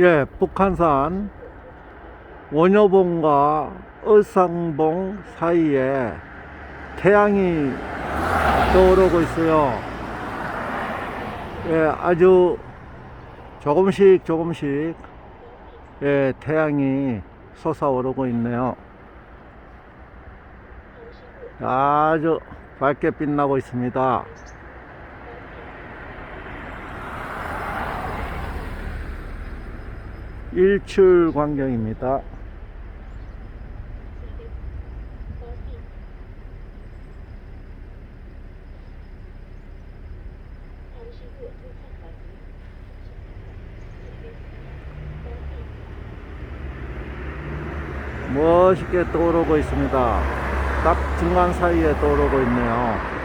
예, 북한산 원효봉과 을상봉 사이에 태양이 떠오르고 있어요. 예, 아주 조금씩 조금씩 예, 태양이 솟아오르고 있네요. 아주 밝게 빛나고 있습니다. 일출 광경입니다. 멋있게 떠오르고 있습니다. 딱 중간 사이에 떠오르고 있네요.